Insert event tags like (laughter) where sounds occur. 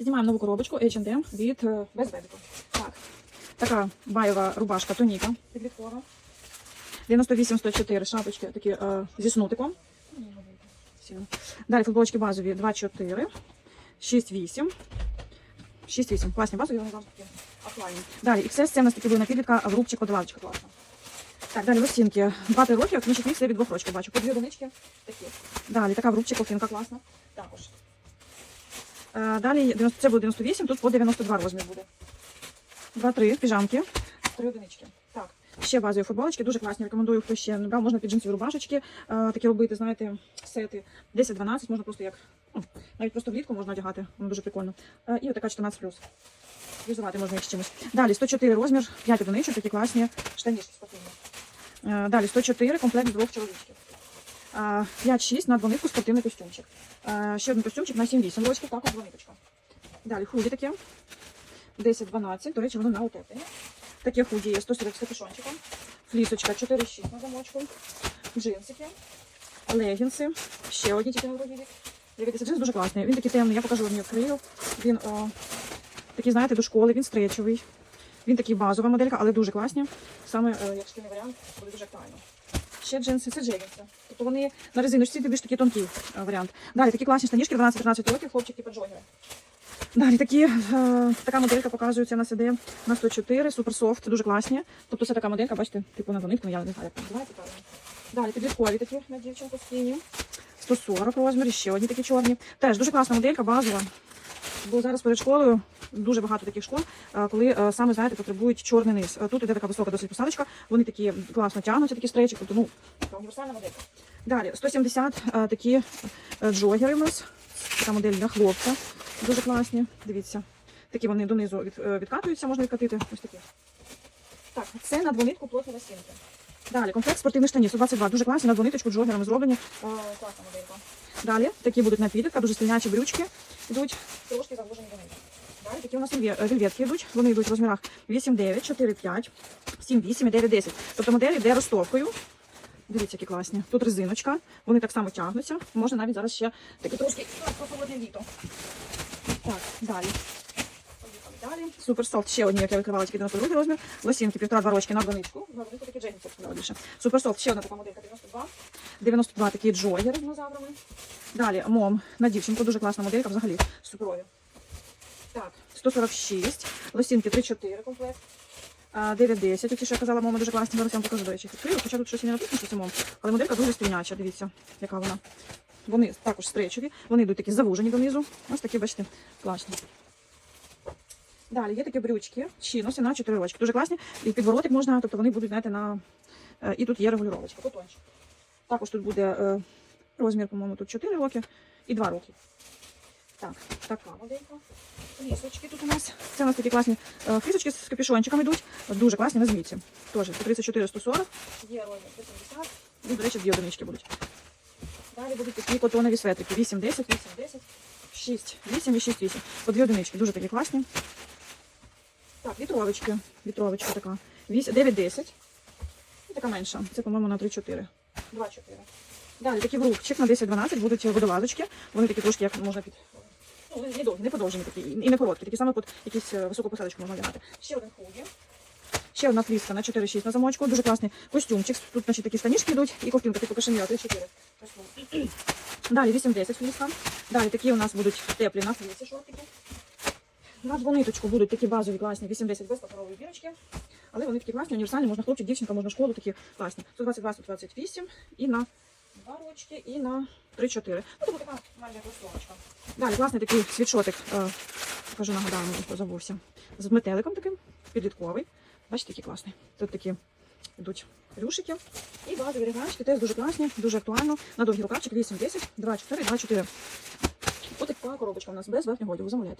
Знімаємо нову коробочку H&M від е. Так. Така байова рубашка тоніка підліткова. 98-104 шапочки такі е, зі снутиком. Далі футболочки базові 2-4, 6-8. 6-8. Класні базові, вони завжди такі. Далі XS, це у нас такі були на підлітка, в рубчик, подавалочка класна. Так, далі лосінки. 2-3 роки, книжок мікс від двох рочків бачу. По дві одинички такі. Далі така в рубчик, ковтинка класна. Також. Е, Далі 90 це буде 98, тут по 92 розмір буде. 2-3 піжамки, 3 одинички. Так, ще базові футболочки, дуже класні. Рекомендую, хто ще не брав, можна під джинсові рубашечки е, такі робити, знаєте, сети 10-12, можна просто як, ну, навіть просто влітку можна одягати, воно дуже прикольно. Е, І отака 14+. Юзувати можна їх чимось. Далі 104 розмір, 5 одиничок, такі класні штанішки спортивні. Далі 104, комплект двох чоловічків. Е, 5-6 на двонитку спортивний костюмчик. Ще один костюмчик на 7-8 рочків, також двониточка. Далі худі таке. 10-12, до речі, воно на утеплення. Таке худі є 140 з капюшончиком. Флісочка 4-6 на замочку. Джинсики, легінси. Ще одні тільки на рік. Дивіться, джинс дуже класний. Він такий темний, я покажу вам відкрию. Він о, такий, знаєте, до школи, він стречовий. Він такий базова моделька, але дуже класні. Саме е, як шкільний варіант, буде дуже актуально. Ще джинси, це джегінси. Тобто вони на резиночці, ти більш такий тонкий е, варіант. Далі такі класні штанішки, 12-13 років, хлопчик типу джогери. Далі такі, е, така моделька показується на CD на 104, супер софт, дуже класні. Тобто це така моделька, бачите, типу на донитку, я не знаю, як називається. Далі підліткові такі на дівчинку скіні. 140 розмір, ще одні такі чорні. Теж дуже класна моделька, базова. Бо зараз перед школою дуже багато таких школ, е, коли е, саме знаєте, потребують чорний низ. Е, Тут іде така висока досить посадочка, вони такі класно тягнуться, такі стрейчі, тобто ну універсальна моделька. Далі 170 е, такі джогери у нас. Така модель для хлопця. Дуже класні. Дивіться. Такі вони донизу від, відкатуються, можна відкатити. Ось такі. Так, це на двонитку плотні лосінки. Далі, комплект спортивних штанів 122. Дуже класні, на двониточку джогерами зроблені. Класна моделька. Далі такі будуть на підлітка, дуже стильнячі брючки. Йдуть трошки завужені донизу. Такі у нас вельве- вельветки йдуть. Вони йдуть в розмірах 8-9, 4-5, 7-8 і 9-10. Тобто модель йде розтовкою. Дивіться, які класні. Тут резиночка, вони так само тягнуться. Можна навіть зараз ще такі трошки прохолодне літо. Так, далі. Далі. Супер софт. Ще одні, як я викривала, тільки 92 розмір. Лосінки, півтора-два рочки на одиничку. На одиничку такі я більше. Супер софт. Ще одна така моделька 92. 92 такі джогери з динозаврами. Далі мом на дівчинку. Дуже класна моделька взагалі. Суперові. Так, 146. Лосінки 3-4 комплект. 9-10. Оці, що я казала, мама дуже класні. Зараз я вам покажу, до речі, відкрию. Хоча тут щось не написано, це. Але моделька дуже стильняча. Дивіться, яка вона. Вони також стречові. Вони йдуть такі завужені донизу. Ось такі, бачите, класні. Далі є такі брючки, чиноси на 4 рочки. Дуже класні. І підворотик можна, тобто вони будуть, знаєте, на. е, І тут є регулювачка, потончик. Також тут буде е, розмір, по-моєму, тут 4 роки і 2 роки. Так, така моделька. Флісочки тут у нас. Це у нас такі класні е, флісочки з капюшончиками йдуть. Дуже класні на змійці. Теж по 34 140. Є розмір 170. І, до речі, дві одинички будуть. Далі будуть такі котонові светрики. 8-10, 8-10, 6, 8 і 6, 8. По дві одинички. Дуже такі класні. Так, вітровочки. Вітровочка така. 9-10. І така менша. Це, по-моєму, на 3-4. 2-4. Далі такі в рубчик на 10-12 будуть водолазочки. Вони такі трошки як можна під. Ну, не довгі, не подовжені такі, і не короткі, такі саме під якісь е, високу посадочку можна одягати. Ще один худі. Ще одна фліска на 4-6 на замочку. Дуже класний костюмчик. Тут значить, такі станішки йдуть і ковтинка, типу кашеміра 3-4. Костюм. (clears throat) Далі 8-10 фліска. Далі такі у нас будуть теплі на флісі шортики. На двониточку будуть такі базові класні 8-10 без паперової бірочки. Але вони такі класні, універсальні, можна хлопчик, дівчинка, можна школу, такі класні. 122, 128 і на 2 рочки, і на 3-4. Ну, тобто така майже розсумочка. Далі класний такий світшотик, е, покажу, нагадаю, хто забувся. З метеликом таким, підлітковий. Бачите, який класний. Тут такі йдуть рюшики. І базові реганчики теж дуже класні, дуже актуально. На довгі рукавчик 8-10, 2-4, 2-4. Ось така коробочка у нас без верхнього одягу, замовляйте.